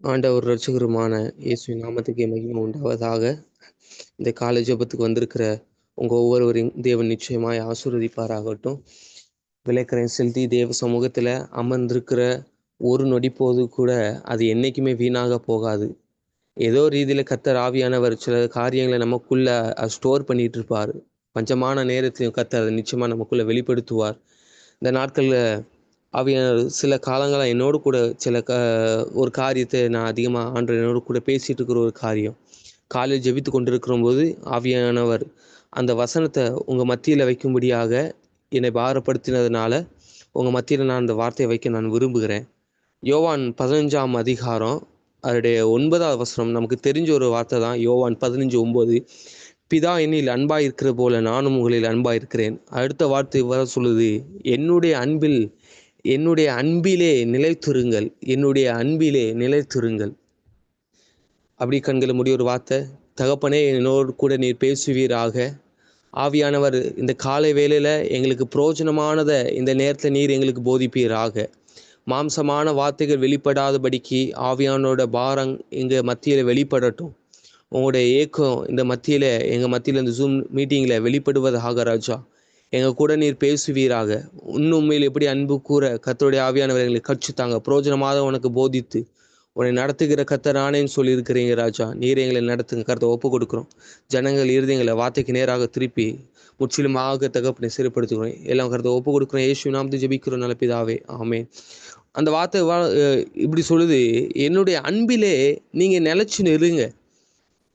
ஆண்டவர் ரட்சகருமான இயேசு நாமத்துக்கு மகிமை உண்டாவதாக. இந்த காலை ஜபத்துக்கு வந்திருக்கிற உங்கள் ஒவ்வொருவரையும் தேவன் நிச்சயமாய் ஆசீர்வதிப்பாராகட்டும். விளைக்கரன் செலுத்தி தேவ சமூகத்தில் அமர்ந்திருக்கிற ஒரு நொடி போது கூட அது என்றைக்குமே வீணாக போகாது. ஏதோ ரீதியில் கத்தர் ஆவியானவர் சில காரியங்களை நமக்குள்ளே ஸ்டோர் பண்ணிட்டு இருப்பார் பஞ்சமான நேரத்திலையும் கத்தர் அதை நிச்சயமாக நமக்குள்ளே வெளிப்படுத்துவார். இந்த நாட்களில் ஆவியானவர் சில காலங்களாக என்னோடு கூட சில க ஒரு காரியத்தை நான் அதிகமாக ஆண்டு என்னோடு கூட பேசிகிட்டு இருக்கிற ஒரு காரியம். காலையில் ஜெபித்து கொண்டிருக்கிற போது ஆவியானவர் அந்த வசனத்தை உங்கள் மத்தியில் வைக்கும்படியாக என்னை பாரப்படுத்தினதுனால உங்கள் மத்தியில் நான் அந்த வார்த்தையை வைக்க நான் விரும்புகிறேன். யோவான் பதினஞ்சாம் அதிகாரம் அதனுடைய ஒன்பதாவது வசனம் நமக்கு தெரிஞ்ச ஒரு வார்த்தை தான். யோவான் பதினஞ்சு ஒம்பது பிதா என்னில் அன்பாக இருக்கிற போல நானும் உங்களில் அன்பாக இருக்கிறேன். அடுத்த வார்த்தை வர சொல்லுது என்னுடைய அன்பில் என்னுடைய அன்பிலே நிலைத்துருங்கள். என்னுடைய அன்பிலே நிலைத்துருங்கள். அப்படி கண்களை முடிய ஒரு வார்த்தை. தகப்பனே என்னோடு கூட நீர் பேசுவீராக. ஆவியானவர் இந்த காலை வேளையில் எங்களுக்கு புரோஜனமானதை இந்த நேரத்தில் நீர் எங்களுக்கு போதிப்பீராக. மாம்சமான வார்த்தைகள் வெளிப்படாதபடிக்கு ஆவியானோட பாரம் எங்கள் மத்தியில் வெளிப்படட்டும். உங்களுடைய ஏக்கம் இந்த மத்தியில் எங்கள் மத்தியில் இந்த ஜூம் மீட்டிங்கில் வெளிப்படுவதாக ராஜா. எங்கள் கூட நீர் பேசுவீராக. உண்மையில் எப்படி அன்பு கூற கத்தருடைய ஆவியானவர் எங்களை கற்றுத்தாங்க. புரோஜனமாக உனக்கு போதித்து உன்னை நடத்துகிற கத்த நானேன்னு சொல்லியிருக்கிறீங்க ராஜா. நீர் எங்களை நடத்துங்க. கருத்தை ஒப்பு கொடுக்குறோம். ஜனங்கள் இருதயங்களை வார்த்தைக்கு நேராக திருப்பி முற்றிலுமாக தகப்பனை சிறுப்படுத்துகிறோம். எல்லாம் கருத்தை ஒப்பு கொடுக்குறோம். ஏசு நாம் ஜபிக்கிறோம். நலப்பிதாவே ஆமே அந்த வார்த்தை வா இப்படி சொல்லுது என்னுடைய அன்பிலே நீங்கள் நிலச்சி நிறுங்க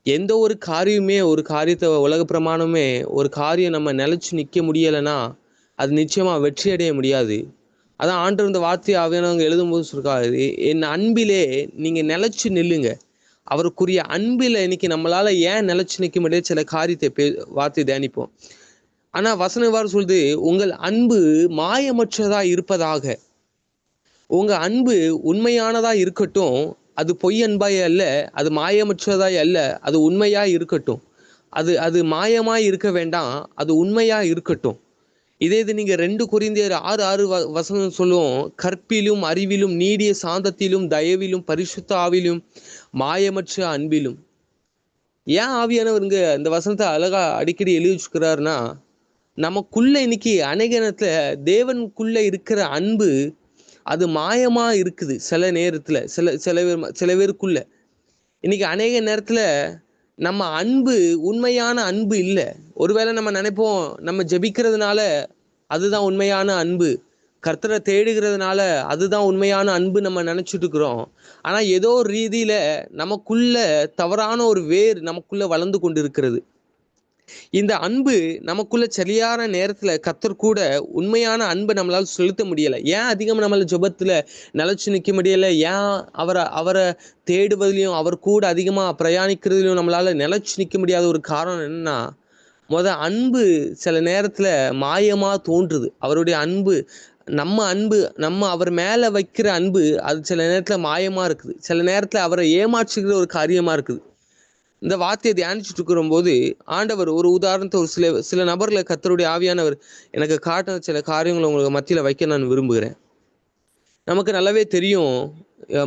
எந்த ஒரு காரியமே ஒரு காரியத்தை உலக பிரமாணமே ஒரு காரியம் நம்ம நிலச்சி நிற்க முடியலைன்னா அது நிச்சயமாக வெற்றி அடைய முடியாது. அதான் ஆண்டு இந்த வார்த்தையை அவங்க எழுதும்போது சொல்லிருக்காரு என் அன்பிலே நீங்கள் நிலச்சி நில்லுங்க. அவருக்குரிய அன்பில் இன்னைக்கு நம்மளால் ஏன் நிலச்சி நிற்க முடியாது? சில காரியத்தை பே வார்த்தை தியானிப்போம். ஆனால் வசனம் வாரம் சொல்லுது உங்கள் அன்பு மாயமற்றதாக இருப்பதாக. உங்கள் அன்பு உண்மையானதாக இருக்கட்டும் அது பொய் அன்பாய் அல்ல அது மாயமற்றதாய் அல்ல அது உண்மையாக இருக்கட்டும். அது அது மாயமாய் இருக்க வேண்டாம் அது உண்மையாக இருக்கட்டும். இதே இது நீங்கள் ரெண்டு குறிந்தியர் ஆறு ஆறு வ வசனம் சொல்லுவோம். கற்பிலும் அறிவிலும் நீடிய சாந்தத்திலும் தயவிலும் பரிசுத்த ஆவிலும் மாயமற்ற அன்பிலும். ஏன் ஆவியானவருங்க இந்த வசனத்தை அழகாக அடிக்கடி எழுதி வச்சுக்கிறாருன்னா நமக்குள்ள இன்னைக்கு அநேக நேரத்தில் தேவனுக்குள்ள இருக்கிற அன்பு அது மாயமாக இருக்குது சில நேரத்தில். சில சில பேர் சில பேருக்குள்ள. இன்னைக்கு அநேக நேரத்தில் நம்ம அன்பு உண்மையான அன்பு இல்லை. ஒருவேளை நம்ம நினைப்போம் நம்ம ஜெபிக்கிறதுனால அதுதான் உண்மையான அன்பு. கர்த்தரை தேடுகிறதுனால அதுதான் உண்மையான அன்பு நம்ம நினச்சிட்டு இருக்கிறோம். ஆனால் ஏதோ ஒரு ரீதியில நமக்குள்ள தவறான ஒரு வேர் நமக்குள்ள வளர்ந்து கொண்டு இருக்கிறது இந்த அன்பு நமக்குள்ள சரியான நேரத்துல கத்தர் கூட உண்மையான அன்பை நம்மளால செலுத்த முடியல. ஏன் அதிகம் நம்மள ஜபத்துல நிலச்சி நிற்க முடியல? ஏன் அவரை அவரை தேடுவதிலையும் அவர் கூட அதிகமா பிரயாணிக்கிறதுலையும் நம்மளால நிலைச்சு நிற்க முடியாத ஒரு காரணம் என்னன்னா முத அன்பு சில நேரத்துல மாயமா தோன்றுது. அவருடைய அன்பு நம்ம அன்பு நம்ம அவர் மேல வைக்கிற அன்பு அது சில நேரத்துல மாயமா இருக்குது. சில நேரத்துல அவரை ஏமாற்றுகிற ஒரு காரியமா இருக்குது. இந்த வார்த்தையை தியானிச்சுட்டு இருக்கிற போது ஆண்டவர் ஒரு உதாரணத்தை ஒரு சில சில நபர்களை கத்தருடைய ஆவியானவர் எனக்கு காட்ட சில காரியங்களை உங்களுக்கு மத்தியில் வைக்க நான் விரும்புகிறேன். நமக்கு நல்லாவே தெரியும்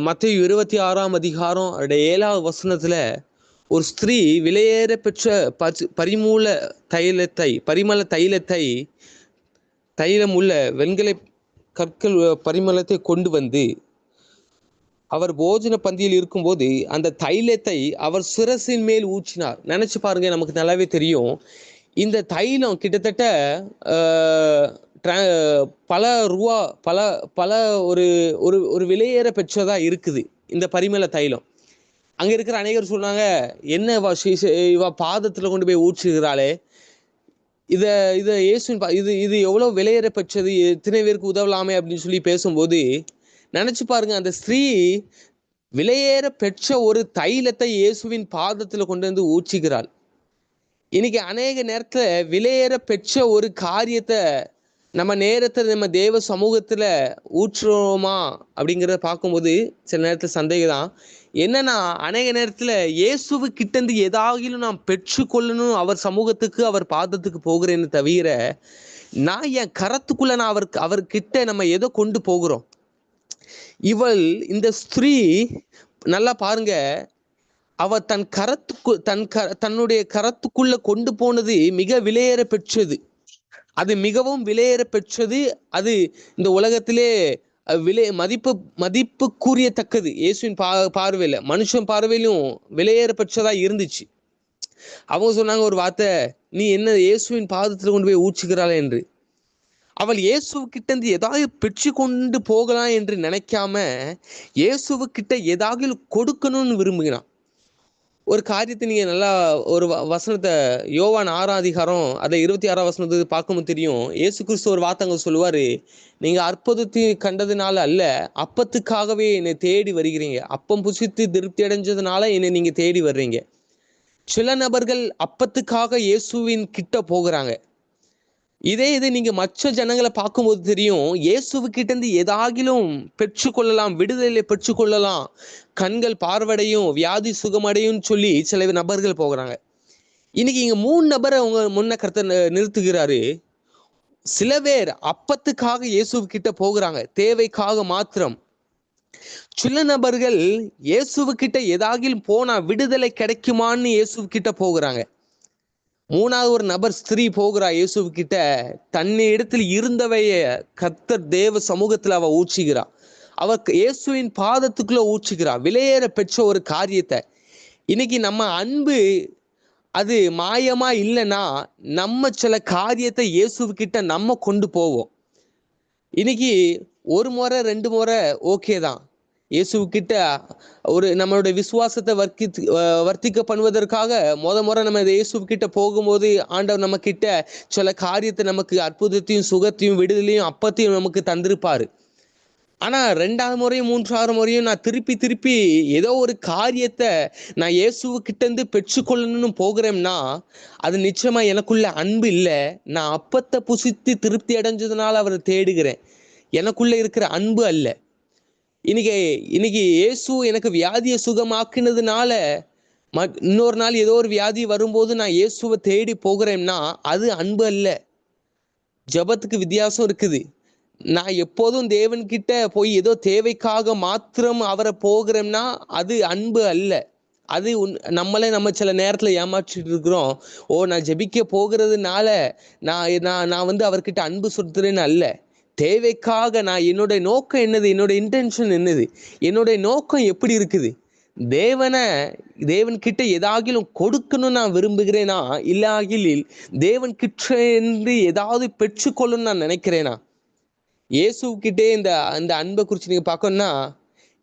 மற்ற இருபத்தி ஆறாம் அதிகாரம் அவருடைய ஏழாவது வசனத்தில் ஒரு ஸ்திரீ விலையேற பெற்ற பச்சு பரிமூல தைலத்தை பரிமள தைலத்தை தைலம் உள்ள வெண்கலை கற்கள் பரிமளத்தை கொண்டு வந்து அவர் போஜன பந்தியில் இருக்கும்போது அந்த தைலத்தை அவர் சிரசின் மேல் ஊற்றினார். நினைச்சு பாருங்க நமக்கு நல்லாவே தெரியும். இந்த தைலம் கிட்டத்தட்ட பல ரூபா பல பல ஒரு ஒரு ஒரு விலையேற பெற்றதா இருக்குது இந்த பரிமள தைலம். அங்க இருக்கிற அநேகர் சொன்னாங்க என்ன இவ பாதத்துல கொண்டு போய் ஊற்றுகிறாளே? இத இத இயேசுவின் இது இது எவ்வளவு விலையேற பெற்றது? எத்தனை பேருக்கு உதவலாமே? அப்படின்னு சொல்லி பேசும்போது நினைச்சு பாருங்க அந்த ஸ்திரீ விலையேற பெற்ற ஒரு தைலத்தை இயேசுவின் பாதத்தில் கொண்டு வந்து ஊற்றுகிறாள் இன்னைக்கு அநேக நேரத்தில் விலையேற பெற்ற ஒரு காரியத்தை நம்ம நேரத்தில் நம்ம தேவ சமூகத்தில் ஊற்றுறோமா அப்படிங்கிறத பார்க்கும்போது சில நேரத்தில் சந்தேகம் தான் என்னன்னா அநேக நேரத்தில் இயேசுவு கிட்டேருந்து ஏதாகிலும் நான் பெற்றுக்கொள்ளணும் அவர் சமூகத்துக்கு அவர் பாதத்துக்கு போகிறேன்னு தவிர நான் என் கரத்துக்குள்ளே நான் அவருக்கு அவர்கிட்ட நம்ம எதை கொண்டு போகிறோம்? இவள் இந்த ஸ்திரீ நல்லா பாருங்க அவ தன் கரத்துக்கு தன் க தன்னுடைய கரத்துக்குள்ள கொண்டு போனது மிக விலையேற பெற்றது. அது மிகவும் விலையேற பெற்றது. அது இந்த உலகத்திலே விலை மதிப்பு மதிப்புக்குரியத்தக்கது. இயேசுவின் பா பார்வையில மனுஷன் பார்வையிலும் விலையேற பெற்றதா இருந்துச்சு. அவங்க சொன்னாங்க ஒரு வார்த்தை நீ என்ன இயேசுவின் பாதத்துல கொண்டு போய் ஊற்றுகிறாள் என்று. அவள் இயேசுவுக்கிட்ட இருந்து ஏதாவது பெற்று கொண்டு போகலாம் என்று நினைக்காம இயேசுவுக்கிட்ட ஏதாவது கொடுக்கணும்னு விரும்புகிறான். ஒரு காரியத்தை நீங்க நல்லா ஒரு வ- வசனத்தை யோவான் ஆறாம் அதிகாரம் அதை இருபத்தி ஆறாம் வசனத்தை பார்க்கும்போது தெரியும். இயேசு கிறிஸ்து ஒரு வார்த்தைங்க சொல்லுவாரு நீங்க அற்புதத்தை கண்டதுனால அல்ல அப்பத்துக்காகவே என்னை தேடி வருகிறீங்க. அப்பம் புசித்து திருப்தி அடைஞ்சதுனால என்னை நீங்க தேடி வர்றீங்க. சில நபர்கள் அப்பத்துக்காக இயேசுவின் கிட்ட போகிறாங்க. இதே இது நீங்க மற்ற ஜனங்களை பார்க்கும்போது தெரியும் இயேசுவுக்கிட்ட இருந்து ஏதாகிலும் பெற்றுக்கொள்ளலாம் விடுதலை பெற்றுக்கொள்ளலாம். கண்கள் பார்வடையும் வியாதி சுகமடையும் சொல்லி சில நபர்கள் போகிறாங்க. இன்னைக்கு இங்க மூணு நபரை அவங்க முன்ன கருத்தை நிறுத்துகிறாரு. சில பேர் அப்பத்துக்காக இயேசுவுக்கிட்ட போகிறாங்க தேவைக்காக மாத்திரம். சில நபர்கள் இயேசுவுக்கிட்ட ஏதாகிலும் போனா விடுதலை கிடைக்குமான்னு இயேசுவுக்கிட்ட போகிறாங்க. மூணாவது ஒரு நபர் ஸ்திரீ போகிறா இயேசுவுக்கிட்ட தன்னை இடத்தில் இருந்தவைய கத்தர் தேவ சமூகத்தில் அவ ஊற்றுகிறா அவ இயேசுவின் பாதத்துக்குள்ள ஊற்றுகிறா விலையேற பெற்ற ஒரு காரியத்தை. இன்னைக்கு நம்ம அன்பு அது மாயமா இல்லைன்னா நம்ம சில காரியத்தை இயேசுக்கிட்ட நம்ம கொண்டு போவோம். இன்னைக்கு ஒரு முறை ரெண்டு முறை ஓகே தான். இயேசுக்கிட்ட ஒரு நம்மளுடைய விசுவாசத்தை வர்க்கி வர்த்திக்க பண்ணுவதற்காக முத முறை நம்ம இந்த இயேசுக்கிட்ட போகும்போது ஆண்டவர் நம்ம கிட்ட சில காரியத்தை நமக்கு அற்புதத்தையும் சுகத்தையும் விடுதலையும் அப்பத்தையும் நமக்கு தந்திருப்பாரு. ஆனால் ரெண்டாவது முறையும் மூன்றாவது முறையும் நான் திருப்பி திருப்பி ஏதோ ஒரு காரியத்தை நான் இயேசுக்கிட்டேருந்து பெற்றுக்கொள்ளணும்னு போகிறேன்னா அது நிச்சயமாக எனக்குள்ள அன்பு இல்லை. நான் அப்பத்தை புசித்து திருப்தி அடைஞ்சதுனால அவரை தேடுகிறேன். எனக்குள்ளே இருக்கிற அன்பு அல்ல. இன்னைக்கு இன்னைக்கு இயேசு எனக்கு வியாதியை சுகமாக்குனதுனால ம இன்னொரு நாள் ஏதோ ஒரு வியாதி வரும்போது நான் இயேசுவை தேடி போகிறேன்னா அது அன்பு அல்ல. ஜெபத்துக்கு வித்தியாசம் இருக்குது. நான் எப்போதும் தேவன்கிட்ட போய் ஏதோ தேவைக்காக மாத்திரம் அவரை போகிறோம்னா அது அன்பு அல்ல. அது உன் நம்மளே நம்ம சில நேரத்தில் ஏமாற்றிட்டு இருக்கிறோம். ஓ நான் ஜெபிக்க போகிறதுனால நான் நான் நான் வந்து அவர்கிட்ட அன்பு செலுத்துறேன்னு அல்ல. தேவைக்காக நான் என்னுடைய நோக்கம் என்னது? என்னுடைய இன்டென்ஷன் என்னது? என்னுடைய நோக்கம் எப்படி இருக்குது? தேவனை தேவன்கிட்ட ஏதாகிலும் கொடுக்கணும்னு நான் விரும்புகிறேனா? இல்லாகிலில் தேவன் கிட்ட ஏதாவது பெற்றுக்கொள்ளணும்னு நான் நினைக்கிறேனா? இயேசுக்கிட்டே இந்த அந்த அன்பை குறித்து நீங்கள் பார்க்கணும்னா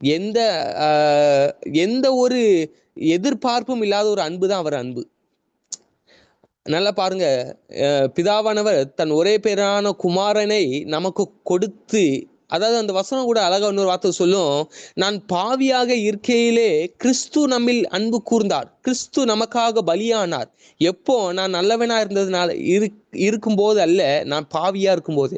எந்த எந்த ஒரு எதிர்பார்ப்பும் இல்லாத ஒரு அன்பு தான் அவர் அன்பு. நல்லா பாருங்க. பிதாவானவர் தன் ஒரே பேரான குமாரனை நமக்கு கொடுத்து அதாவது அந்த வசனம் கூட அழகா இன்னொரு வார்த்தை சொல்லும். நான் பாவியாக இருக்கையிலே கிறிஸ்து நம்மில் அன்பு கூர்ந்தார். கிறிஸ்து நமக்காக பலியானார். எப்போ? நான் நல்லவனா இருந்ததுனால இரு இருக்கும்போது அல்ல நான் பாவியா இருக்கும்போது.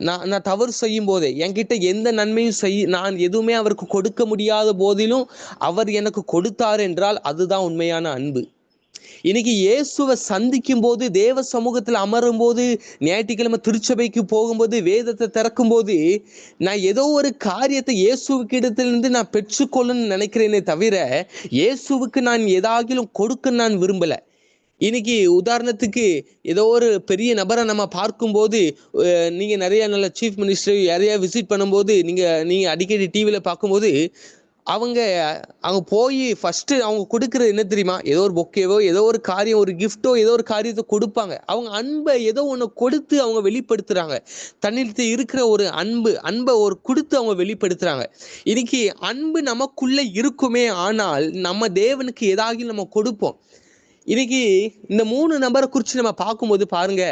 நான் நான் தவறு செய்யும் போதே என்கிட்ட எந்த நன்மையும் செய் நான் எதுவுமே அவருக்கு கொடுக்க முடியாத போதிலும் அவர் எனக்கு கொடுத்தார் என்றால் அதுதான் உண்மையான அன்பு. இன்னைக்கு இயேசுவை சந்திக்கும் போது தேவ சமூகத்தில் அமரும் போது ஞாயிற்றுக்கிழமை திருச்சபைக்கு போகும்போது வேதத்தை திறக்கும் போது நான் ஏதோ ஒரு காரியத்தை இயேசுவுக்கு இடத்திலிருந்து நான் பெற்றுக்கொள்ளணும்னு நினைக்கிறேனே தவிர இயேசுவுக்கு நான் ஏதாகிலும் கொடுக்க நான் விரும்பல. இன்னைக்கு உதாரணத்துக்கு ஏதோ ஒரு பெரிய நபரை நம்ம பார்க்கும்போது நீங்கள் நீங்க நிறைய நல்ல சீஃப் மினிஸ்டர் யாரையா விசிட் பண்ணும்போது நீங்க நீங்க அடிக்கடி டிவியில பார்க்கும்போது அவங்க அவங்க போய் ஃபஸ்ட்டு அவங்க கொடுக்குறது என்ன தெரியுமா? ஏதோ ஒரு பொக்கேவோ ஏதோ ஒரு காரியம் ஒரு கிஃப்ட்டோ ஏதோ ஒரு காரியத்தை கொடுப்பாங்க. அவங்க அன்பை ஏதோ ஒன்று கொடுத்து அவங்க வெளிப்படுத்துகிறாங்க தன்னிடத்தில் இருக்கிற ஒரு அன்பு அன்பை ஒரு கொடுத்து அவங்க வெளிப்படுத்துகிறாங்க இன்னைக்கு அன்பு நமக்குள்ளே இருக்குமே ஆனால் நம்ம தேவனுக்கு ஏதாவது நம்ம கொடுப்போம். இன்னைக்கு இந்த மூணு நபரை குறித்து நம்ம பார்க்கும்போது பாருங்க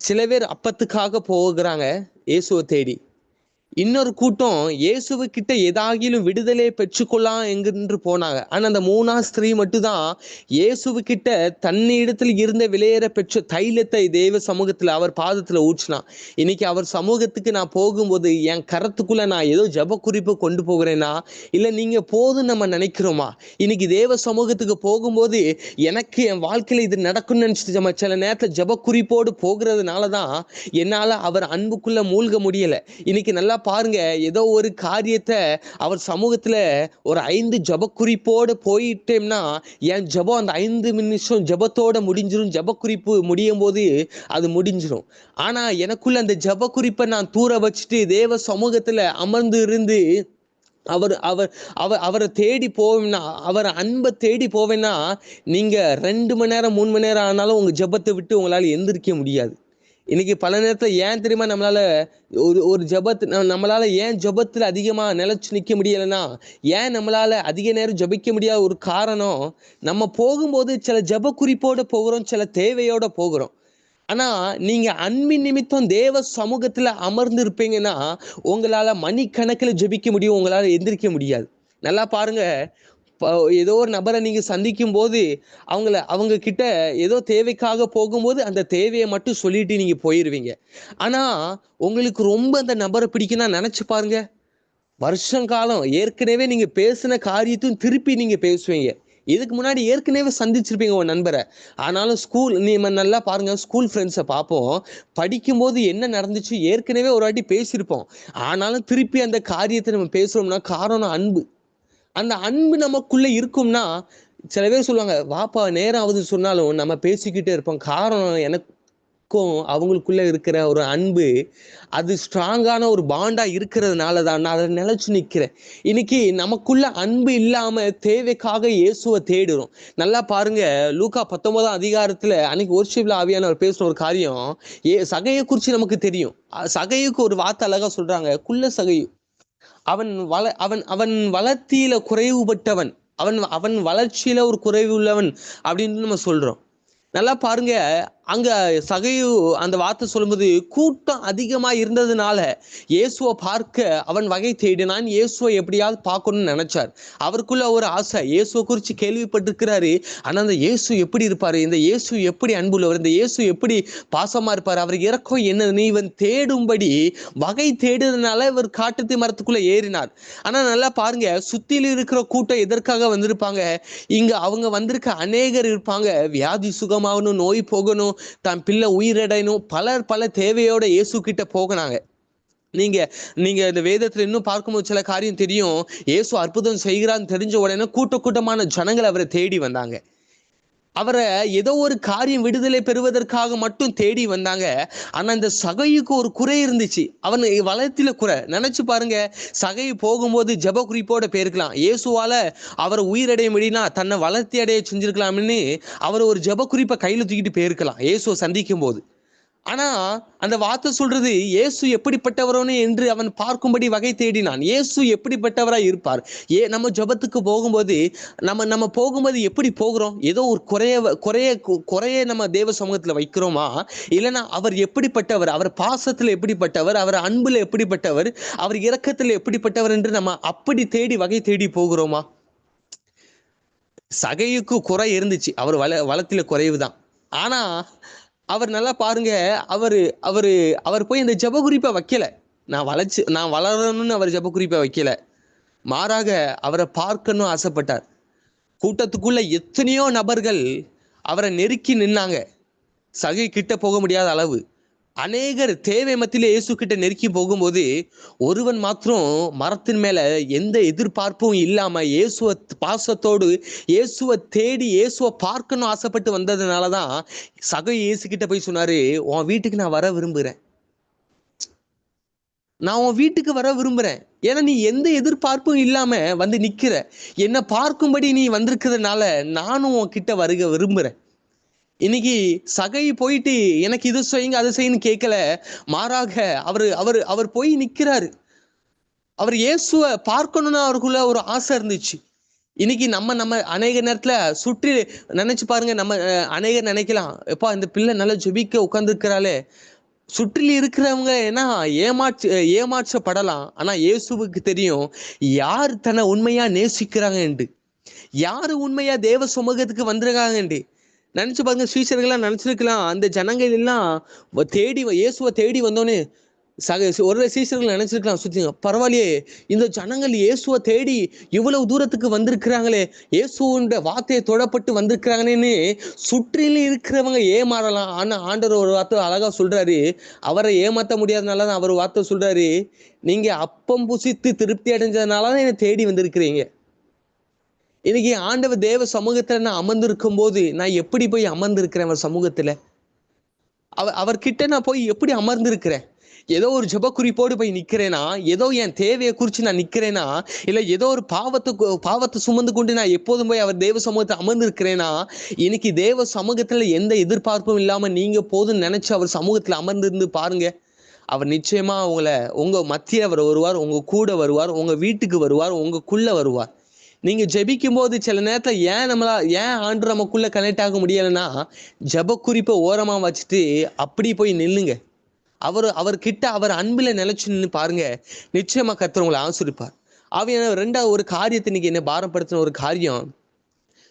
சில பேர் அப்பத்துக்காக போகிறாங்க இயேசுவை தேடி. இன்னொரு கூட்டம் இயேசுவு கிட்ட ஏதாகிலும் விடுதலை பெற்றுக்கொள்ளலாம் எங்கென்று போனாங்க. ஆனா அந்த மூணா ஸ்திரீ மட்டும்தான் இயேசுவு கிட்ட தன்னிடத்தில் இருந்த விலையேற பெற்ற தைலத்தை தேவ சமூகத்துல அவர் பாதத்துல ஊற்றினான். இன்னைக்கு அவர் சமூகத்துக்கு நான் போகும்போது என் கரத்துக்குள்ள நான் ஏதோ ஜப குறிப்பு கொண்டு போகிறேனா? இல்ல நீங்க போதும் நம்ம நினைக்கிறோமா? இன்னைக்கு தேவ சமூகத்துக்கு போகும்போது எனக்கு என் வாழ்க்கையில இது நடக்கும்னு நினைச்சிட்டு நம்ம சில நேரத்துல ஜப குறிப்போடு போகிறதுனால தான் என்னால அவர் அன்புக்குள்ள மூழ்க முடியல. இன்னைக்கு நல்லா பாருங்க ஏதோ ஒரு காரியத்தை அவர் சமூகத்தில் ஒரு ஐந்து ஜப குறிப்போடு போயிட்டேன்னா என் ஜபம் அந்த ஐந்து நிமிஷம் ஜபத்தோட முடிஞ்சிடும் ஜப குறிப்பு முடியும் போது அது முடிஞ்சிடும் ஆனால் எனக்குள்ள அந்த ஜப குறிப்பை நான் தூர வச்சுட்டு தேவ சமூகத்தில் அமர்ந்து இருந்து அவர் அவர் அவர் அவரை தேடி போவேன்னா அவரை அன்பை தேடி போவேன்னா நீங்கள் ரெண்டு மணி நேரம் மூணு மணி நேரம் ஆனாலும் உங்கள் ஜெபத்தை விட்டு உங்களால் எந்திரிக்க முடியாது. இன்னைக்கு பல நேரத்துல ஏன் தெரியுமா நம்மளால ஒரு ஒரு ஜபத்து நம்மளால ஏன் ஜபத்துல அதிகமா நிலைச்சு நிக்க முடியலைன்னா ஏன் நம்மளால அதிக நேரம் ஜபிக்க முடியாத ஒரு காரணம் நம்ம போகும்போது சில ஜப குறிப்போட போகிறோம் சில தேவையோட போகிறோம். ஆனா நீங்க அன்பின் நிமித்தம் தேவ சமூகத்துல அமர்ந்து இருப்பீங்கன்னா உங்களால மணிக்கணக்கில் ஜெபிக்க முடியும் உங்களால எந்திரிக்க முடியாது. நல்லா பாருங்க ஏதோ ஒரு நபரை நீங்கள் சந்திக்கும் போது அவங்கள அவங்க கிட்ட ஏதோ தேவைக்காக போகும்போது அந்த தேவையை மட்டும் சொல்லிட்டு நீங்கள் போயிடுவீங்க ஆனால் உங்களுக்கு ரொம்ப அந்த நபரை பிடிக்குன்னா நினச்சி பாருங்க. வருஷம் காலம் ஏற்கனவே நீங்கள் பேசின காரியத்தையும் திருப்பி நீங்கள் பேசுவீங்க. இதுக்கு முன்னாடி ஏற்கனவே சந்திச்சிருப்பீங்க உன் நண்பரை. ஆனாலும் ஸ்கூல் நீ நல்லா பாருங்க ஸ்கூல் ஃப்ரெண்ட்ஸை பார்ப்போம். படிக்கும்போது என்ன நடந்துச்சு? ஏற்கனவே ஒரு வாட்டி பேசியிருப்போம். ஆனாலும் திருப்பி அந்த காரியத்தை நம்ம பேசுகிறோம்னா காரணம் அன்பு. அந்த அன்பு நமக்குள்ள இருக்கும்னா சில பேர் சொல்லுவாங்க வாப்பா நேரம் ஆகுது சொன்னாலும் நம்ம பேசிக்கிட்டே இருப்போம். காரணம் எனக்கும் அவங்களுக்குள்ள இருக்கிற ஒரு அன்பு அது ஸ்ட்ராங்கான ஒரு பாண்டா இருக்கிறதுனால தான். நான் அதை நிலைச்சு நிற்கிறேன் இன்னைக்கு நமக்குள்ள அன்பு இல்லாம தேவைக்காக இயேசுவை தேடுறோம். நல்லா பாருங்க லூக்கா பத்தொன்பதாம் அதிகாரத்துல அன்னைக்கு ஒர்ஷிப்ல ஆவியானவர் பேசுன ஒரு காரியம் ஏ சகையை குறித்து நமக்கு தெரியும். சகையுக்கு ஒரு வார்த்தை அழகா சொல்றாங்க குள்ள சகையும் அவன் வள அவன் அவன் வளர்த்தியில குறைவுபட்டவன் அவன் அவன் வளர்ச்சியில ஒரு குறைவு உள்ளவன் அப்படின்னு நம்ம சொல்றோம். நல்லா பாருங்க. அங்க சகையு அந்த வார்த்தை சொல்லும்போது கூட்டம் அதிகமா இருந்ததுனால இயேசுவை பார்க்க அவன் வகை தேடினான். இயேசுவை எப்படியாவது பார்க்கணும்னு நினைச்சார். அவருக்குள்ள ஒரு ஆசை. இயேசுவை குறித்து கேள்விப்பட்டிருக்கிறாரு. ஆனா அந்த இயேசு எப்படி இருப்பாரு? இந்த இயேசு எப்படி அன்புள்ளவர்? இந்த இயேசு எப்படி பாசமா இருப்பாரு? அவர் இறக்கம் என்னதுன்னு இவன் தேடும்படி வகை தேடுறதுனால இவர் காட்டுத்தி மரத்துக்குள்ள ஏறினார். ஆனா நல்லா பாருங்க. சுத்தியில் இருக்கிற கூட்டம் எதற்காக வந்திருப்பாங்க? இங்க அவங்க வந்திருக்க அநேகர் இருப்பாங்க. வியாதி சுகமாகணும் நோய் போகணும் தன் பிள்ளை உயிரடையணும் பலர் பல தேவையோட இயேசு கிட்ட போகினாங்க. நீங்க நீங்க இந்த வேதத்துல இன்னும் பார்க்கும்போது சில காரியம் தெரியும். இயேசு அற்புதம் செய்கிறான்னு தெரிஞ்ச உடனே கூட்ட கூட்டமான ஜனங்கள் அவரை தேடி வந்தாங்க. அவரை ஏதோ ஒரு காரியம் விடுதலை பெறுவதற்காக மட்டும் தேடி வந்தாங்க. ஆனா இந்த சகையுக்கு ஒரு குறை இருந்துச்சு. அவன் வளத்தில் குறை. நினைச்சு பாருங்க சகை போகும்போது ஜெப குறிப்போட போயிருக்கலாம். இயேசுவால அவரை உயிரடைய முடியினா தன்னை வளர்த்தி அடைய செஞ்சிருக்கலாம்னு அவர் ஒரு ஜப குறிப்பை கையில தூக்கிட்டு போயிருக்கலாம். இயேசுவை சந்திக்கும் போது ஆனா அந்த வார்த்தை சொல்றது இயேசு எப்படிப்பட்டவரோன்னு என்று அவன் பார்க்கும்படி வகை தேடினான். இயேசு எப்படிப்பட்டவரா இருப்பார்? ஏ நம்ம ஜெபத்துக்கு போகும்போது நம்ம நம்ம போகும்போது எப்படி போகிறோம்? ஏதோ ஒரு குறைய குறைய குறைய நம்ம தேவ சமூகத்துல வைக்கிறோமா? இல்லைன்னா அவர் எப்படிப்பட்டவர்? அவர் பாசத்துல எப்படிப்பட்டவர்? அவர் அன்புல எப்படிப்பட்டவர்? அவர் இரக்கத்துல எப்படிப்பட்டவர் என்று நம்ம அப்படி தேடி வகை தேடி போகிறோமா? சகையுக்கு குறை இருந்துச்சு. அவர் வள வளத்தில குறைவு தான் ஆனா அவர் நல்லா பாருங்க அவர் அவர் அவர் போய் அந்த ஜெப குறிப்பை வைக்கல. நான் வளைச்சு நான் வளரணும்னு அவர் ஜெப குறிப்பை வைக்கல. மாறாக அவரை பார்க்கணும் ஆசைப்பட்டார். கூட்டத்துக்குள்ள எத்தனையோ நபர்கள் அவரை நெருக்கி நின்னாங்க. சகை கிட்ட போக முடியாத அளவு. அநேகர் தேவை மத்தியில இயேசு கிட்ட நெருக்கி போகும்போது ஒருவன் மாத்திரம் மரத்தின் மேல எந்த எதிர்பார்ப்பும் இல்லாம இயேசுவ பாசத்தோடு இயேசுவை தேடி இயேசுவை பார்க்கணும் ஆசைப்பட்டு வந்ததுனால தான் சக இயேசு கிட்ட போய் சொன்னாரு உன் வீட்டுக்கு நான் வர விரும்புகிறேன் நான் உன் வீட்டுக்கு வர விரும்புகிறேன் ஏன்னா நீ எந்த எதிர்பார்ப்பும் இல்லாம வந்து நிக்கிற. என்னை பார்க்கும்படி நீ வந்திருக்கிறதுனால நானும் உன் கிட்ட வருக விரும்புறேன். இன்னைக்கு சகை போயிட்டு எனக்கு இது செய்யுங்க அது செய்யுன்னு கேட்கல. மாறாக அவர் அவர் அவர் போய் நிற்கிறாரு அவர் இயேசுவை பார்க்கணும்னு அவருக்குள்ள ஒரு ஆசை இருந்துச்சு. இன்னைக்கு நம்ம நம்ம அநேக நேரத்துல சுற்றி நினைச்சு பாருங்க நம்ம அநேக அநேகர் நினைக்கலாம். எப்பா இந்த பிள்ளை நல்லா ஜெபிக்க உட்காந்துருக்கிறாளே சுற்றில் இருக்கிறவங்க என்ன ஏமாற்று ஏமாற்றப்படலாம். ஆனா இயேசுவுக்கு தெரியும் யார் தன்னை உண்மையா நேசிக்கிறாங்கன்ட்டு யாரு உண்மையா தேவ சமூகத்துக்கு வந்திருக்காங்கன்ட்டு நினச்சி பாருங்க ஸ்ரீசர்கள்லாம் நினச்சிருக்கலாம். அந்த ஜனங்கள் எல்லாம் வ- தேடி வ- இயேசுவை தேடி வந்தோன்னே சக ஒரு சீசர்கள் நினைச்சிருக்கலாம். சுத்திங்க பரவாயில்லையே இந்த ஜனங்கள் இயேசுவை தேடி இவ்வளவு தூரத்துக்கு வந்திருக்கிறாங்களே இயேசுன்ற வார்த்தையை தொடப்பட்டு வந்திருக்கிறாங்களேன்னு சுற்றிலும் இருக்கிறவங்க ஏமாறலாம். ஆனா ஆண்டவர் ஒரு வார்த்தை அழகா சொல்றாரு. அவரை ஏமாத்த முடியாதனால தான் அவர் வார்த்தை சொல்றாரு. நீங்க அப்பம் புசித்து திருப்தி அடைஞ்சதுனால தான் என்னை தேடி வந்திருக்கிறீங்க. இன்னைக்கு ஆண்டவர் தேவ சமூகத்துல நான் அமர்ந்திருக்கும் போது நான் எப்படி போய் அமர்ந்திருக்கிறேன் அவர் சமூகத்துல? அவர் அவர்கிட்ட நான் போய் எப்படி அமர்ந்திருக்கிறேன்? ஏதோ ஒரு ஜெப குறிப்போடு போய் நிக்கிறேனா? ஏதோ என் தேவையை குறித்து நான் நிக்கிறேனா? இல்லை ஏதோ ஒரு பாவத்தை பாவத்தை சுமந்து கொண்டு நான் எப்போதும் போய் அவர் தேவ சமூகத்தை அமர்ந்திருக்கிறேனா? இன்னைக்கு தேவ சமூகத்துல எந்த எதிர்பார்ப்பும் இல்லாம நீங்க போதும் நினைச்சு அவர் சமூகத்துல அமர்ந்திருந்து பாருங்க. அவர் நிச்சயமா உங்களை உங்க மத்திய அவர் வருவார் உங்க கூட வருவார் உங்க வீட்டுக்கு வருவார் உங்களுக்குள்ள வருவார். நீங்க ஜெபிக்கும் போது சில நேரத்தில் ஏன் நம்மளா ஏன் ஆண்டு நமக்குள்ள கனெக்ட் ஆக முடியலைன்னா ஜெப குறிப்பை ஓரமா வச்சுட்டு அப்படி போய் நில்லுங்க. அவர் அவர்கிட்ட அவர் அன்பில் நிலைச்சு நின்று பாருங்க. நிச்சயமா கத்துறவங்களை ஆசிரிப்பார். அவையான ரெண்டாவது ஒரு காரியத்தை இன்னைக்கு என்ன பாரப்படுத்தின ஒரு காரியம்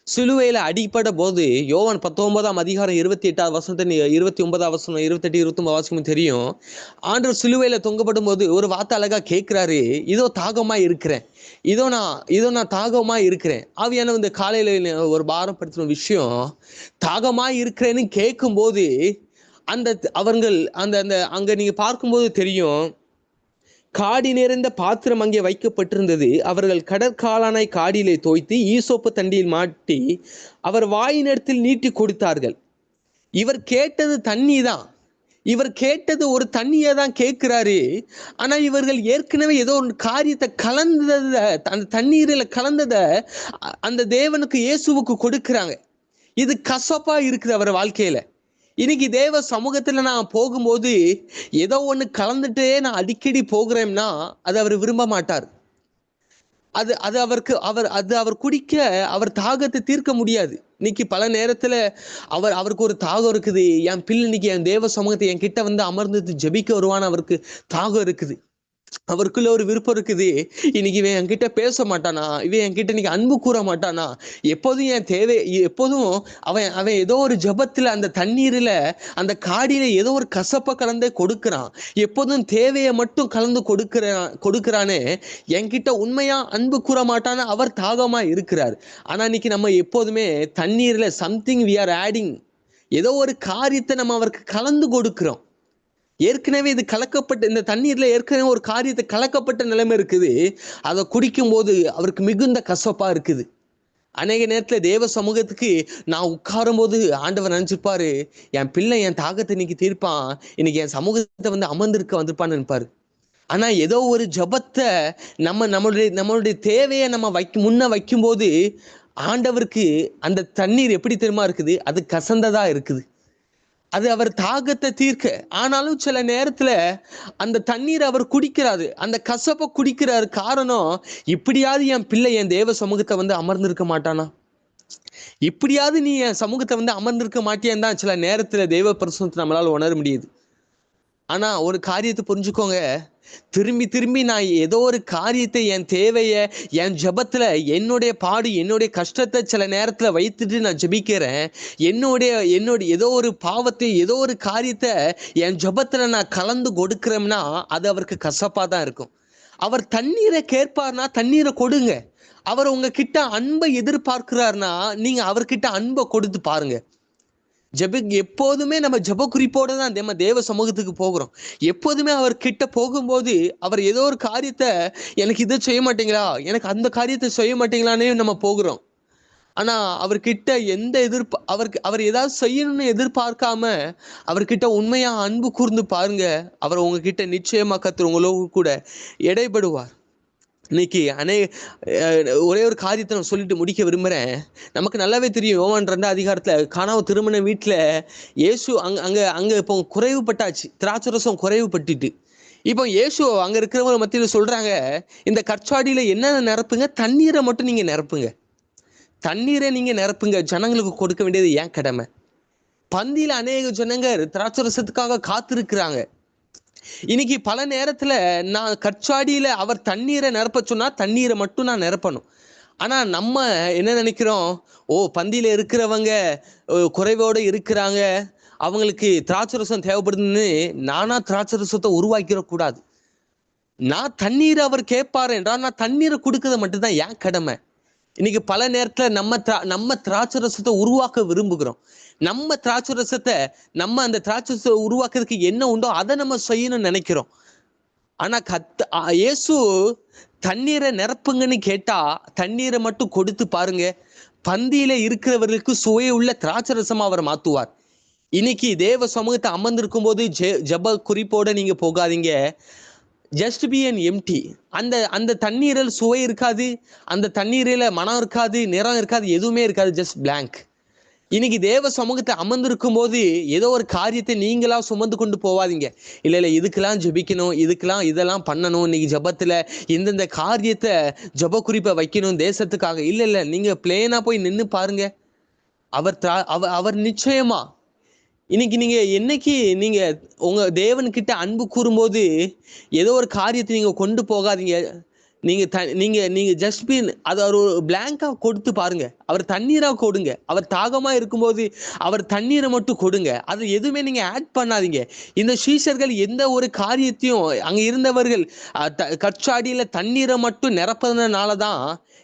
சிலுவையில அடிப்பட போது யோவன் பத்தொன்பதாம் அதிகாரம் இருபத்தி எட்டாவது வசனத்தை நீ இருபத்தி ஒன்பதாம் வசனம் இருபத்தெட்டு இருபத்தி ஒன்பது வாசகம் தெரியும். ஆண்டவர் சிலுவையில தொங்கப்படும் போது ஒரு வார்த்தை அழகா கேட்கிறாரு. இதோ தாகமா இருக்கிறேன். இதோ நான் இதோ நான் தாகமா இருக்கிறேன். ஆவியான இந்த காலையில ஒரு பாரப்படுத்தின விஷயம் தாகமா இருக்கிறேன்னு கேட்கும்போது அந்த அவர்கள் அந்த அந்த அங்க நீங்க பார்க்கும்போது தெரியும். காடி நிறைந்த பாத்திரம் அங்கே வைக்கப்பட்டிருந்தது. அவர்கள் கடற்காலானாய் காடியிலே தோய்த்து ஈசோப்பு தண்டியில் மாட்டி அவர் வாயினிடத்தில் நீட்டி கொடுத்தார்கள். இவர் கேட்டது தண்ணி தான் இவர் கேட்டது ஒரு தண்ணியை தான் கேட்கிறாரு. ஆனா இவர்கள் ஏற்கனவே ஏதோ ஒரு காரியத்தை கலந்தத அந்த தண்ணீரில் கலந்ததை அந்த தேவனுக்கு இயேசுவுக்கு கொடுக்குறாங்க. இது கசப்பா இருக்குது அவர் வாழ்க்கையில. இன்னைக்கு தேவ சமூகத்துல நான் போகும்போது ஏதோ ஒண்ணு கலந்துட்டே நான் அடிக்கடி போகிறேன்னா அது அவர் விரும்ப மாட்டார். அது அது அவருக்கு அவர் அது அவர் குடிக்க அவர் தாகத்தை தீர்க்க முடியாது. இன்னைக்கு பல நேரத்துல அவர் அவருக்கு ஒரு தாகம் இருக்குது. என் பிள்ளை இன்னைக்கு என் தேவ சமூகத்தை என் கிட்ட வந்து அமர்ந்து ஜெபிக்க வருவான்னு அவருக்கு தாகம் இருக்குது. அவருக்குள்ள ஒரு விருப்பம் இருக்குது. இன்னைக்கு இவன் என்கிட்ட பேச மாட்டானா? இவன் என்கிட்ட இன்னைக்கு அன்பு கூற மாட்டானா? எப்போதும் என் தேவை எப்போதும் அவன் அவன் ஏதோ ஒரு ஜபத்துல அந்த தண்ணீர்ல அந்த காடியில ஏதோ ஒரு கசப்பை கலந்தே கொடுக்கிறான். எப்போதும் தேவையை மட்டும் கலந்து கொடுக்கிறான் கொடுக்கிறானே. என்கிட்ட உண்மையா அன்பு கூற மாட்டானா அவர் தாகமா இருக்கிறார். ஆனா இன்னைக்கு நம்ம எப்போதுமே தண்ணீர்ல சம்திங் வி ஆர் ஆடிங் ஏதோ ஒரு காரியத்தை நம்ம அவருக்கு கலந்து கொடுக்கிறோம். ஏற்கனவே இது கலக்கப்பட்ட இந்த தண்ணீர்ல ஏற்கனவே ஒரு காரியத்தை கலக்கப்பட்ட நிலைமை இருக்குது. அதை குடிக்கும்போது அவருக்கு மிகுந்த கசப்பா இருக்குது. அநேக நேரத்தில் தேவ சமூகத்துக்கு நான் உட்காரும் போது ஆண்டவர் நினச்சிருப்பாரு என் பிள்ளை என் தாகத்தை இன்னைக்கு தீர்ப்பான். இன்னைக்கு என் சமூகத்தை வந்து அமர்ந்திருக்க வந்திருப்பான்னு நினைப்பாரு. ஆனால் ஏதோ ஒரு ஜபத்தை நம்ம நம்மளுடைய நம்மளுடைய தேவையை நம்ம வைக்க முன்ன வைக்கும்போது ஆண்டவருக்கு அந்த தண்ணீர் எப்படி தெரியுமா இருக்குது? அது கசந்ததாக இருக்குது. அது அவர் தாகத்தை தீர்க்க. ஆனாலும் சில நேரத்தில் அந்த தண்ணீர் அவர் குடிக்கிறாரு. அந்த கசப்பை குடிக்கிறாரு காரணம் இப்படியாவது என் பிள்ளை என் தேவ சமூகத்தை வந்து அமர்ந்திருக்க மாட்டானா? இப்படியாவது நீ என் சமூகத்தை வந்து அமர்ந்திருக்க மாட்டியான்னு தான் சில நேரத்தில் தெய்வ பிரசனத்தை நம்மளால் உணர முடியுது. ஆனால் ஒரு காரியத்தை புரிஞ்சுக்கோங்க. திரும்பி திரும்பி நான் ஏதோ ஒரு காரியத்தை என் தேவையை என் ஜபத்தில் என்னுடைய பாடு என்னுடைய கஷ்டத்தை சில நேரத்தில் வைத்துட்டு நான் ஜெபிக்கிறேன். என்னுடைய என்னுடைய ஏதோ ஒரு பாவத்தை ஏதோ ஒரு காரியத்தை என் ஜபத்தில் நான் கலந்து கொடுக்குறேன்னா அது அவருக்கு கசப்பாக தான் இருக்கும். அவர் தண்ணீரை கேட்பார்னா தண்ணீரை கொடுங்க. அவர் உங்ககிட்ட அன்பை எதிர்பார்க்கிறார்னா நீங்கள் அவர்கிட்ட அன்பை கொடுத்து பாருங்கள் ஜப எப்போதுமே நம்ம ஜெப குறிப்போடு தான் நம்ம தேவ சமூகத்துக்கு போகிறோம். எப்போதுமே அவர் கிட்ட போகும்போது அவர் ஏதோ ஒரு காரியத்தை எனக்கு இதை செய்ய மாட்டீங்களா? எனக்கு அந்த காரியத்தை செய்ய மாட்டீங்களானே நம்ம போகிறோம். ஆனால் அவர்கிட்ட எந்த எதிர்ப்பு அவருக்கு அவர் ஏதாவது செய்யணும்னு எதிர்பார்க்காம அவர்கிட்ட உண்மையாக அன்பு கூர்ந்து பாருங்க. அவர் உங்ககிட்ட நிச்சயமாக கத்துற கூட இடைப்படுவார் இன்னைக்கு அநே ஒரே ஒரு காரியத்தை நான் சொல்லிட்டு முடிக்க விரும்புகிறேன் நமக்கு நல்லாவே தெரியும் யோவான் ரெண்டாம் அதிகாரத்துல காணாவ திருமண வீட்டில் இயேசு அங்கே அங்கே அங்கே இப்போ குறைவுபட்டாச்சு. திராட்சரசம் குறைவுபட்டுட்டு. இப்போ இயேசு அங்கே இருக்கிறவங்க மத்தியில் சொல்கிறாங்க இந்த கற்சாடியில் என்னென்ன நிரப்புங்க? தண்ணீரை மட்டும் நீங்கள் நிரப்புங்க. தண்ணீரை நீங்கள் நிரப்புங்க. ஜனங்களுக்கு கொடுக்க வேண்டியது ஏன் கடமை. பந்தியில் அநேக ஜனங்கள் திராட்சரசத்துக்காக காத்திருக்கிறாங்க. இன்னைக்கு பல நேரத்தில் நான் கற்சாடியில் அவர் தண்ணீரை நிரப்ப சொன்னால் தண்ணீரை மட்டும் நான் நிரப்பணும். ஆனால் நம்ம என்ன நினைக்கிறோம்? ஓ பந்தியில் இருக்கிறவங்க குறைவோடு இருக்கிறாங்க. அவங்களுக்கு திராட்சரசம் தேவைப்படுதுன்னு நானா திராட்சரசத்தை உருவாக்கிடக்கூடாது நான் தண்ணீரை அவர் கேட்பார் என்றால் நான் தண்ணீரை கொடுக்கறது மட்டும்தான் என் கடமை. இன்னைக்கு பல நேரத்துல நம்ம திரா நம்ம திராட்சை ரசத்தை உருவாக்க விரும்புகிறோம். நம்ம திராட்சை ரசத்தை நம்ம அந்த திராட்சை ரசத்தை உருவாக்குறதுக்கு என்ன உண்டோ அதை நம்ம செய்யணும்னு நினைக்கிறோம். ஆனா கத் இயேசு தண்ணீரை நிரப்புங்கன்னு கேட்டா தண்ணீரை மட்டும் கொடுத்து பாருங்க பந்தியில இருக்கிறவர்களுக்கு சுவையுள்ள திராட்சை ரசமா அவர் மாத்துவார். இன்னைக்கு தேவ சமூகத்தை அமர்ந்திருக்கும் போது ஜெ ஜப குறிப்போட நீங்க போகாதீங்க. ஜஸ்ட் பி அன் எம்டி அந்த அந்த தண்ணீரில் சுவை இருக்காது அந்த தண்ணீரில் மனம் இருக்காது நிறம் இருக்காது எதுவுமே இருக்காது ஜஸ்ட் பிளாங்க் இன்னைக்கு தேவ சமூகத்தை அமர்ந்திருக்கும் போது ஏதோ ஒரு காரியத்தை நீங்களா சுமந்து கொண்டு போவாதீங்க. இல்லை இல்லை இதுக்கெல்லாம் ஜெபிக்கணும் இதுக்கெல்லாம் இதெல்லாம் பண்ணணும் இன்னைக்கு ஜபத்தில் இந்தந்த காரியத்தை ஜெப குறிப்பை வைக்கணும் தேசத்துக்காக. இல்லை இல்லை நீங்கள் பிளேனாக போய் நின்று பாருங்க. அவர் அவர் அவர் நிச்சயமா இன்னைக்கு நீங்க என்னைக்கு நீங்க உங்க தேவன்கிட்ட அன்பு கூறும்போது ஏதோ ஒரு காரியத்தை நீங்க கொண்டு போகாதீங்க. நீங்க த நீங்க நீங்க ஜஸ்ட் பீன் அவர் ஒரு பிளாங்கா கொடுத்து பாருங்க. அவர் தண்ணீரா கொடுங்க. அவர் தாகமா இருக்கும்போது அவர் தண்ணீரை மட்டும் கொடுங்க. அது எதுவுமே நீங்க ஆட் பண்ணாதீங்க. இந்த சீஷர்கள் எந்த ஒரு காரியத்தையும் அங்க இருந்தவர்கள் அஹ், தண்ணீரை மட்டும் நிரப்பதுனால தான்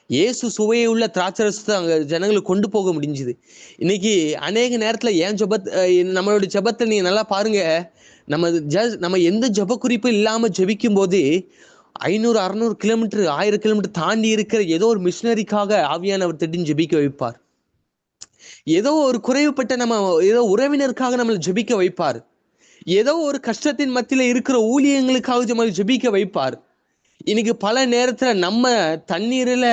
இயேசு சுவையுள்ள திராட்சரசத்தை அங்கே ஜனங்களுக்கு கொண்டு போக முடிஞ்சுது. இன்னைக்கு அநேக நேரத்தில் ஏன் ஜெபத் நம்மளுடைய ஜெபத்தை நீங்கள் நல்லா பாருங்க. நம்ம ஜ நம்ம எந்த ஜெப குறிப்பும் இல்லாமல் ஜபிக்கும் போது ஐநூறு அறநூறு கிலோமீட்டர் ஆயிரம் கிலோமீட்டர் தாண்டி இருக்கிற ஏதோ ஒரு மிஷினரிக்காக ஆவியானவர் திடீர்னு ஜெபிக்க வைப்பார். ஏதோ ஒரு குறைவுப்பட்ட நம்ம ஏதோ உறவினருக்காக நம்மளை ஜெபிக்க வைப்பார். ஏதோ ஒரு கஷ்டத்தின் மத்தியில் இருக்கிற ஊழியங்களுக்காக நம்மளை ஜெபிக்க வைப்பார். இன்னைக்கு பல நேரத்துல நம்ம தண்ணீர்ல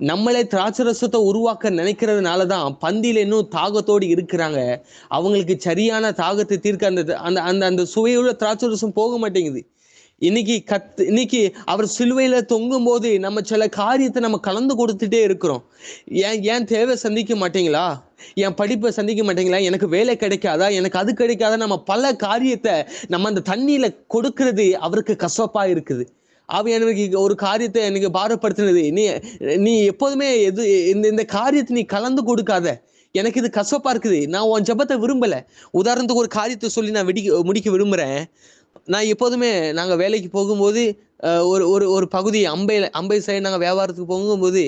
நம்மளே திராட்சரசத்தை உருவாக்க நினைக்கிறதுனால தான் பந்தியில் இன்னும் தாகத்தோடு இருக்கிறாங்க. அவங்களுக்கு சரியான தாகத்தை தீர்க்க அந்த அந்த அந்த அந்த சுவையுள்ள திராட்சரசம் போக மாட்டேங்குது. இன்னைக்கு கத் இன்னைக்கு அவர் சிலுவையில் தொங்கும் போது நம்ம சில காரியத்தை நம்ம கலந்து கொடுத்துட்டே இருக்கிறோம். ஏன் ஏன் தேவை சந்திக்க மாட்டீங்களா? என் படிப்பை சந்திக்க மாட்டீங்களா? எனக்கு வேலை கிடைக்காதா? எனக்கு அது கிடைக்காதா? நம்ம பல காரியத்தை நம்ம அந்த தண்ணியில் கொடுக்கறது அவருக்கு கசப்பாக இருக்குது. ஆவியானவருக்கு ஒரு காரியத்தை எனக்கு பாரப்படுத்தினது. நீ நீ எப்போதுமே எது இந்த இந்த காரியத்தை நீ கலந்து கொடுக்காத. எனக்கு இது கசப்பா இருக்குது. நான் உன் ஜெபத்தை விரும்பல. உதாரணத்துக்கு ஒரு காரியத்தை சொல்லி நான் வெடிக்க முடிக்க விரும்புகிறேன் நான் எப்போதுமே நாங்கள் வேலைக்கு போகும்போது ஒரு ஒரு ஒரு பகுதி அம்பையில் அம்பை சைடு நாங்கள் வியாபாரத்துக்கு போகும்போது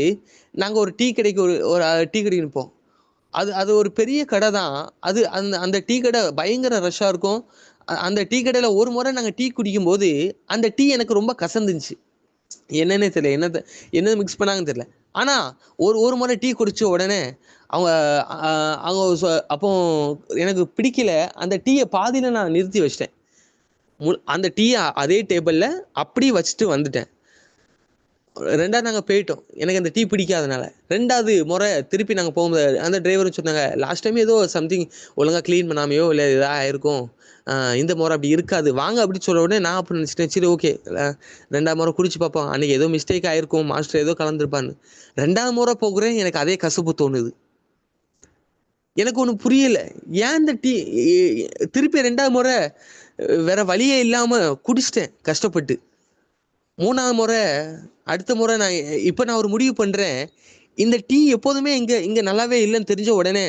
நாங்கள் ஒரு டீ கடைக்கு ஒரு ஒரு டீ கடைக்கு நிற்போம் அது அது ஒரு பெரிய கடை தான். அது அந்த அந்த டீ கடை பயங்கர ரஷ்ஷாக இருக்கும். அந்த டீ கடையில் ஒரு முறை நாங்கள் டீ குடிக்கும்போது அந்த டீ எனக்கு ரொம்ப கசந்துச்சு என்னன்னே தெரியல. என்னது என்னது மிக்ஸ் பண்ணாங்கன்னு தெரியல. ஆனால் ஒரு ஒரு முறை டீ குடித்த உடனே அவங்க அவங்க சொ- அப்போ எனக்கு பிடிக்கல. அந்த டீயை பாதியில் நான் நிறுத்தி வச்சிட்டேன். மு அந்த டீயை அதே டேபிளில் அப்படியே வச்சுட்டு வந்துட்டேன். ரெண்டாவது நாங்கள் போயிட்டோம். எனக்கு அந்த டீ பிடிக்காதனால ரெண்டாவது முறை திருப்பி நாங்கள் போகும்போது அந்த டிரைவரும் சொன்னாங்க லாஸ்ட் டைம் ஏதோ சம்திங் ஒழுங்காக க்ளீன் பண்ணாமையோ இல்லை இதாக ஆயிருக்கும். இந்த முறை அப்படி இருக்காது. வாங்க அப்படி சொல்ல உடனே நான் அப்படி நினச்சிட்டேன். சரி ஓகே ரெண்டாவது முறை குடிச்சு பார்ப்போம். அன்னைக்கு ஏதோ மிஸ்டேக் ஆயிருக்கும். மாஸ்டர் ஏதோ கலந்துருப்பான்னு. ரெண்டாவது முறை போகிறேன் எனக்கு அதே கசப்பு தோணுது. எனக்கு ஒன்று புரியலை. ஏன் இந்த டீ திருப்பி ரெண்டாவது முறை அஹ் வேற வழியே இல்லாமல் குடிச்சிட்டேன். கஷ்டப்பட்டு. மூணாவது முறை அடுத்த முறை நான் இப்போ நான் ஒரு முடிவு பண்ணுறேன் இந்த டீ எப்போதுமே இங்கே இங்கே நல்லாவே இல்லைன்னு தெரிஞ்ச உடனே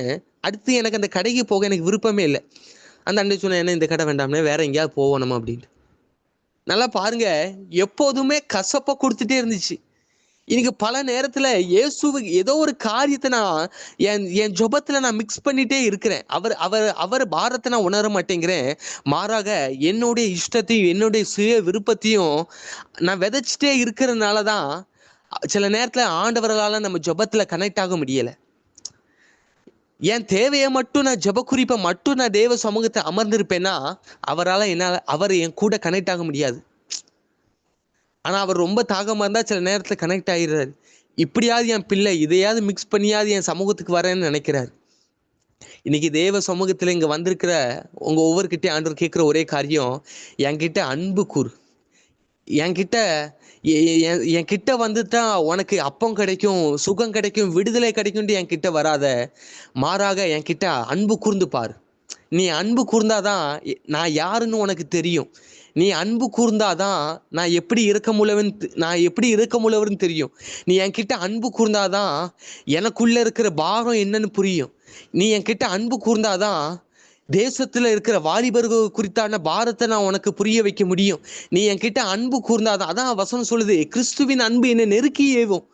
அடுத்து எனக்கு அந்த கடைக்கு போக எனக்கு விருப்பமே இல்லை. அந்த அண்டை சொன்னேன் என்ன இந்த கடை வேண்டாம்னே வேற எங்கேயாவது போவோம் நம்ம அப்படின்ட்டு. நல்லா பாருங்க எப்போதுமே கசப்பை கொடுத்துட்டே இருந்துச்சு. இன்னைக்கு பல நேரத்துல இயேசுவுக்கு ஏதோ ஒரு காரியத்தை நான் என் என் ஜொபத்துல நான் மிக்ஸ் பண்ணிட்டே இருக்கிறேன். அவர் அவர் அவர் பாரத்தை நான் உணர மாட்டேங்கிறேன். மாறாக என்னுடைய இஷ்டத்தையும் என்னுடைய சுய விருப்பத்தையும் நான் விதைச்சிட்டே இருக்கிறதுனால தான் சில நேரத்துல ஆண்டவர்களால நம்ம ஜொபத்துல கனெக்ட் ஆக முடியலை. என் தேவையை மட்டும் நான் ஜெப குறிப்பை மட்டும் நான் தேவ சமூகத்தை அமர்ந்திருப்பேன்னா அவரால் என்னால் அவர் என் கூட கனெக்ட் ஆக முடியாது. ஆனால் அவர் ரொம்ப தாகமாக இருந்தால் சில நேரத்தில் கனெக்ட் ஆகிடுறாரு இப்படியாவது என் பிள்ளை இதையாவது மிக்ஸ் பண்ணியாவது என் சமூகத்துக்கு வரேன்னு நினைக்கிறாரு. இன்னைக்கு தேவ சமூகத்தில் இங்கே வந்திருக்கிற உங்கள் ஒவ்வொருக்கிட்டே ஆண்டவர் கேட்குற ஒரே காரியம் என்கிட்ட அன்பு கூறு. என்கிட்ட என் என் கிட்ட வந்துட்டா உனக்கு அப்பம் கிடைக்கும் சுகம் கிடைக்கும் விடுதலை கிடைக்கும்ட்டு என் கிட்ட வராத மாறாக என் கிட்ட அன்பு கூர்ந்து பார். நீ அன்பு கூர்ந்தாதான் நான் யாருன்னு உனக்கு தெரியும். நீ அன்பு கூர்ந்தாதான் நான் எப்படி இருக்க முடியவன் நான் எப்படி இருக்க முடியவர்னு தெரியும். நீ என்கிட்ட அன்பு கூர்ந்தாதான் எனக்குள்ளே இருக்கிற பாரம் என்னன்னு புரியும். நீ என்கிட்ட அன்பு கூர்ந்தாதான் தேசத்தில் இருக்கிற வாலிபர்கள் குறித்தான பாரத்தை நான் உனக்கு புரிய வைக்க முடியும். நீ என்கிட்ட அன்பு கூர்ந்தாதான் அதான் வசனம் சொல்லுது கிறிஸ்துவின் அன்பு என்னை நெருக்கி ஏவும்.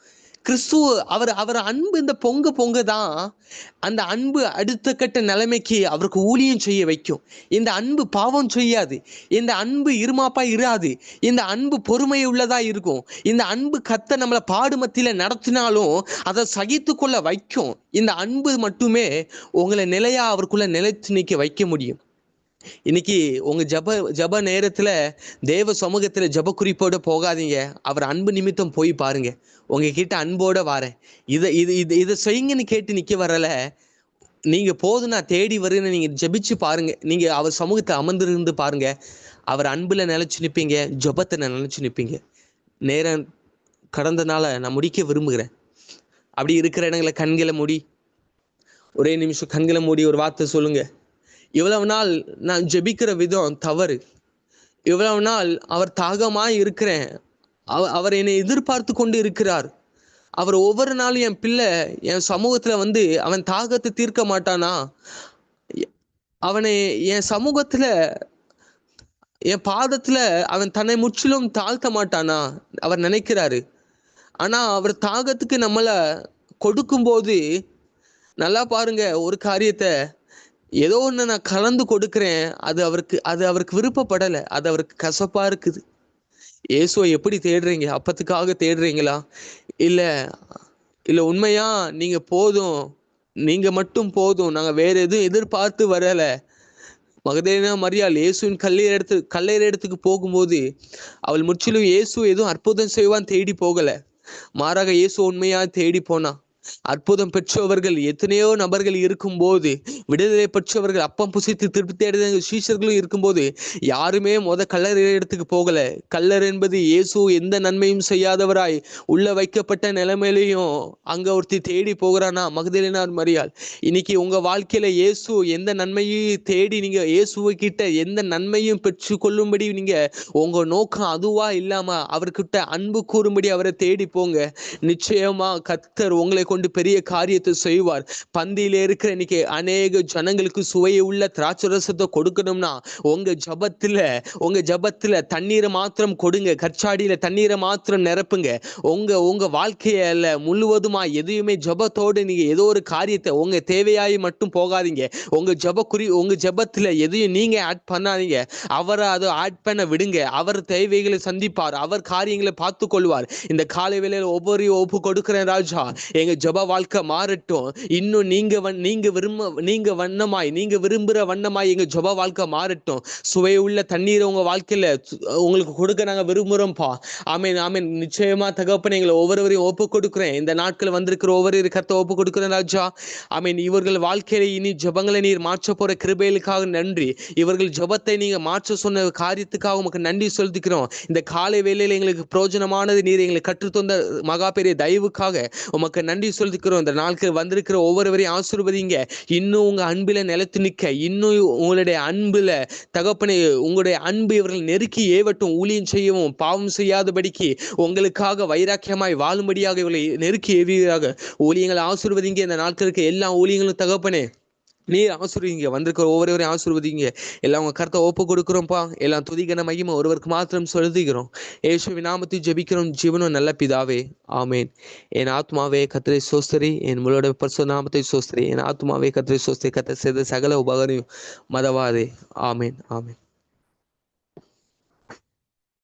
கிறிஸ்துவ அவர் அவர் அன்பு இந்த பொங்க பொங்க தான். அந்த அன்பு அடுத்த கட்ட நிலைமைக்கு அவருக்கு ஊழியம் செய்ய வைக்கும். இந்த அன்பு பாவம் செய்யாது. இந்த அன்பு இருமாப்பா இராது. இந்த அன்பு பொறுமை உள்ளதா இருக்கும். இந்த அன்பு கத்த நம்மளை பாடு மத்தியில் நடத்தினாலும் அதை சகித்து கொள்ள வைக்கும். இந்த அன்பு மட்டுமே உங்களை நிலையா அவருக்குள்ள நிலைத்து நிற்க வைக்க முடியும். இன்னைக்கு உங்க ஜப ஜப நேரத்துல தேவ சமூகத்துல ஜப குறிப்போட போகாதீங்க. அவர் அன்பு நிமித்தம் போய் பாருங்க. உங்ககிட்ட அன்போட வாரேன். இதை இது இது இதை செய்யுங்கன்னு கேட்டு நிக்க வரல. நீங்க போதும் நான் தேடி வருன்னு நீங்க ஜபிச்சு பாருங்க. நீங்க அவர் சமூகத்தை அமர்ந்திருந்து பாருங்க. அவர் அன்புல நிலைச்சு நிற்பீங்க ஜபத்தை நிலைச்சு நிற்பீங்க நேரம் கடந்தனால நான் முடிக்க விரும்புகிறேன். அப்படி இருக்கிற இடங்களை கண்களை மூடி ஒரே நிமிஷம் கண்களை மூடி ஒரு வார்த்தை சொல்லுங்க. இவ்வளவு நாள் நான் ஜெபிக்கிற விதம் தவறு. இவ்வளவு நாள் அவர் தாகமாக இருக்கிறேன். அவ- அவர் என்னை எதிர்பார்த்து கொண்டு இருக்கிறார். அவர் ஒவ்வொரு நாளும் என் பிள்ளை என் சமூகத்தில் வந்து அவன் தாகத்தை தீர்க்க மாட்டானா? எ- அவனை என் சமூகத்தில் என் பாதத்தில் அவன் தன்னை முற்றிலும் தாழ்த்த மாட்டானா? அவர் நினைக்கிறாரு. ஆனால் அவர் தாகத்துக்கு நம்மளை கொடுக்கும்போது நல்லா பாருங்க ஒரு காரியத்தை ஏதோ ஒன்று நான் கலந்து கொடுக்குறேன். அது அவருக்கு அது அவருக்கு விருப்பப்படலை. அது அவருக்கு கசப்பாக இருக்குது. இயேசுவை எப்படி தேடுறீங்க? அப்பத்துக்காக தேடுறீங்களா? இல்லை இல்லை உண்மையாக நீங்கள் போதும். நீங்கள் மட்டும் போதும். நாங்கள் வேறு எதுவும் எதிர்பார்த்து வரலை. மகதேனா மரியாள் இயேசுவின் கல்லீர் இடத்து கல்லீர் இடத்துக்கு போகும்போது அவள் முற்றிலும் இயேசு எதுவும் அற்புதம் செய்வான் தேடி போகலை. மாறாக இயேசு உண்மையாக தேடி போனான் அற்புதம் பெற்றவர்கள் எத்தனையோ நபர்கள் இருக்கும்போது விடுதலை பெற்றவர்கள் அப்பம் புசித்து திருப்தி அடைந்த சீஷர்களும் இருக்கும்போது யாருமே முத கல்லறை இடத்துக்கு போகல. கல்லர் என்பது இயேசு எந்த நன்மையும் செய்யாதவராய் உள்ள வைக்கப்பட்ட நிலைமையிலையும் அங்க ஒருத்தி தேடி போகிறானா? மகதலினார் மரியாள் இன்னைக்கு உங்க வாழ்க்கையில இயேசு எந்த நன்மையும் தேடி நீங்க இயேசுவை கிட்ட எந்த நன்மையும் பெற்று கொள்ளும்படி நீங்க உங்க நோக்கம் அதுவா இல்லாம அவர்கிட்ட அன்பு கூறும்படி அவரை தேடி போங்க. நிச்சயமா கத்தர் உங்களை கொண்டு பெரிய காரியத்தை செய்வார். பந்தியில இருக்கிற இன்னைக்கு அநேக ஜனங்களுக்கு சுவையை உள்ள திராட்சை ரசத்தை கொடுக்கணும்னா உங்க ஜபத்துல உங்க ஜபத்துல தண்ணீரை மாத்திரம் கொடுங்க. கற்சாடியில தண்ணீரை மாத்திரம் நிரப்புங்க. உங்க உங்க வாழ்க்கையில முழுவதுமா எதையுமே ஜபத்தோடு நீங்க ஏதோ ஒரு காரியத்தை உங்க தேவையாய் மட்டும் போகாதீங்க. உங்க ஜப குறி உங்க ஜபத்துல எதையும் நீங்க ஆட் பண்ணாதீங்க. அவரை அதை ஆட் பண்ண விடுங்க. அவர் தேவைகளை சந்திப்பார். அவர் காரியங்களை பார்த்து கொள்வார் இந்த காலை வேளையில ஒவ்வொரு ஒப்பு கொடுக்கிறேன் ராஜா. எங்க ஜப வாழ்க்கை மாறட்டும். இன்னும் நீங்க வந் நீங்க விரும்ப நீங்க வண்ணமாய் நீங்க விரும்புற வண்ணமாய் எங்க ஜப வாழ்க்கை மாறட்டும். சுவையுள்ள தண்ணீரை உங்க வாழ்க்கையில உங்களுக்கு கொடுக்க நாங்க விரும்புறோம்ப்பா ஆமீன் ஆமீன். நிச்சயமா தகப்பனை எங்களை ஒவ்வொருவரையும் ஒப்பு கொடுக்குறேன். இந்த நாட்கள் வந்திருக்கிற ஒவ்வொரு கத்தை ஒப்பு கொடுக்குறேன் ராஜா. ஆமீன். இவர்கள் வாழ்க்கையில இனி ஜபங்களை நீர் மாற்ற போற கிருபைகளுக்காக நன்றி. இவர்கள் ஜபத்தை நீங்க மாற்ற சொன்ன காரியத்துக்காக உமக்கு நன்றி செலுத்திக்கிறோம். இந்த காலை வேலையில எங்களுக்கு பிரயோஜனமானது நீர் எங்களுக்கு கற்றுத்தந்த மகா பெரிய தயவுக்காக உமக்கு நன்றி சொல்லிருக்கிறோம் இந்த நாட்கள் வந்திருக்கிற ஒவ்வொருவரையும் ஆசீர்வதிங்க. இன்னும் உங்க அன்பில நிலத்து நிற்க இன்னும் உங்களுடைய அன்புல தகப்பனை உங்களுடைய அன்பு இவர்கள் நெருக்கி ஏவட்டும் ஊழியம் செய்யவும் பாவம் செய்யாதபடிக்கு உங்களுக்காக வைராக்கியமாய் வாழும்படியாக இவர்களை நெருக்கி ஏவியாக ஊழியங்களை ஆசீர்வதிங்க. இந்த நாட்களுக்கு எல்லா ஊழியங்களும் தகப்பனே. நீர் ஆசீர்வதிங்க. வந்திருக்கிற ஒவ்வொருவரையும் ஆசீர்வதிங்க. எல்லாம் உங்க கருத்தை ஒப்பு கொடுக்குறோம்ப்பா எல்லாம் துதிகன மகிமை ஒருவருக்கு மாத்திரம் செலுத்துகிறோம். ஏசுவி நாமத்தை ஜெபிக்கிறோம். ஜீவனும் நல்ல பிதாவே. ஆமேன். என் ஆத்மாவே கத்திரை சோஸ்தரி. என் முழோட பரிசு நாமத்தை சோஸ்தரி. என் ஆத்மாவே கத்திரை சோஸ்தரி. கத்திர செய்த சகல உபகரையும் மதவாதே ஆமேன். ஆமேன்.